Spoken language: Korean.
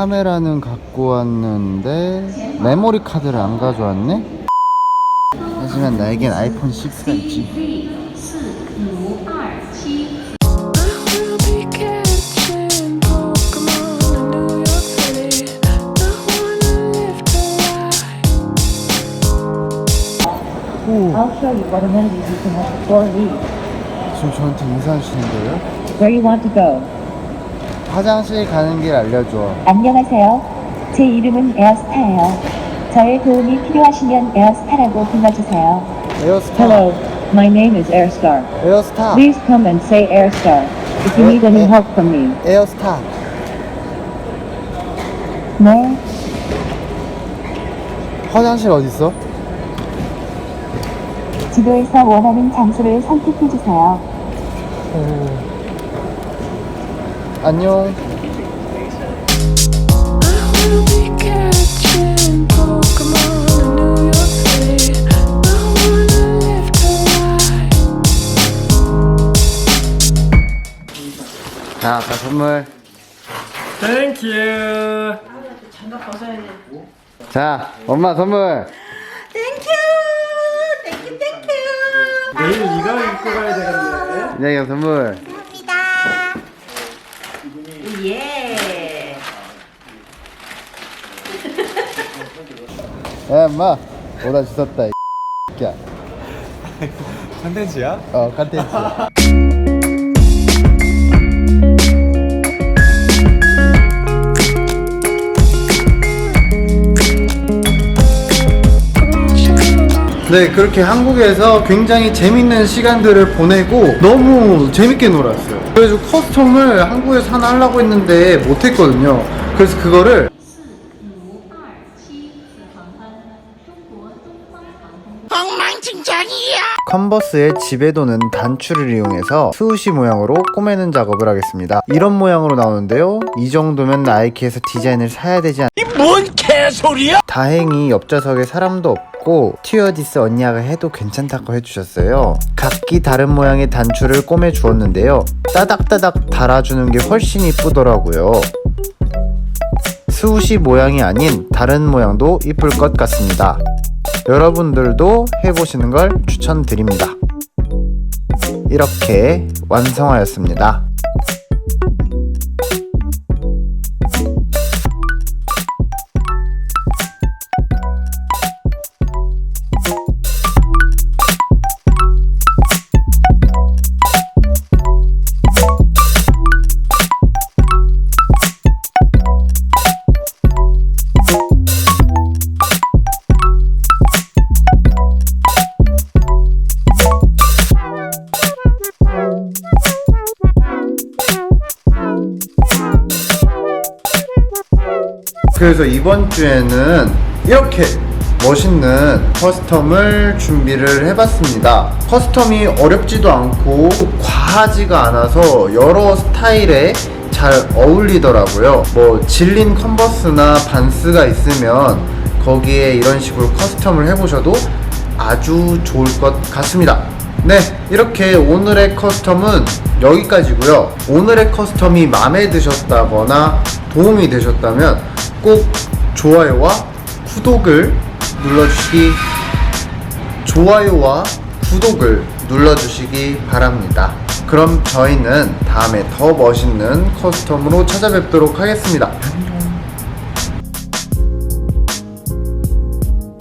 카메라는 갖고 왔는데 메모리 카드를 안 가져왔네? 하지만 나에겐 아이폰 6가 있지. I'll show you what amenities you can have. 지금 저한테 인사하시는 거예요? Where you want to go. 화장실 가는 길 알려줘 안녕하세요. 제 이름은 에어스타예요. 저의 도움이 필요하시면 에어스타라고 불러주세요. 에어스타 Hello, my name is Airstar. 에어스타 Please come and say Airstar if you need any help from me. 에어스타 네, 화장실 어딨어? 지도에서 원하는 장소를 선택해주세요. 안녕 We'll be catching Pokemon in New York City. I wanna live the ride. 자, 아까 선물 땡큐. 자 엄마 선물 내일 이거 입고 가야 되겠네. 이장이 선물 예. 야 엄마 오다 주웠다 이 야. 컨텐츠야? 어 컨텐츠 네 그렇게 한국에서 굉장히 재밌는 시간들을 보내고 너무 재밌게 놀았어요 그래서 커스텀을 한국에서 하나 하려고 했는데 못했거든요 그래서 그거를 컨버스의 집에 도는 단추를 이용해서 스우시 모양으로 꼬매는 작업을 하겠습니다. 이런 모양으로 나오는데요. 이 정도면 나이키에서 디자인을 사야 되지 않... 뭔 개소리야? 다행히 옆좌석에 사람도 없고 스튜어디스 언니가 해도 괜찮다고 해주셨어요. 각기 다른 모양의 단추를 꼬매 주었는데요. 따닥따닥 달아주는 게 훨씬 이쁘더라고요. 스우시 모양이 아닌 다른 모양도 이쁠 것 같습니다. 여러분들도 해보시는 걸 추천드립니다. 이렇게 완성하였습니다. 그래서 이번 주에는 이렇게 멋있는 커스텀을 준비를 해봤습니다. 커스텀이 어렵지도 않고 과하지가 않아서 여러 스타일에 잘 어울리더라고요. 뭐 질린 컨버스나 반스가 있으면 거기에 이런 식으로 커스텀을 해보셔도 아주 좋을 것 같습니다. 네, 이렇게 오늘의 커스텀은 여기까지고요. 오늘의 커스텀이 마음에 드셨다거나 도움이 되셨다면 꼭 좋아요와 구독을 눌러주시기 좋아요와 구독을 눌러주시기 바랍니다. 그럼 저희는 다음에 더 멋있는 커스텀으로 찾아뵙도록 하겠습니다.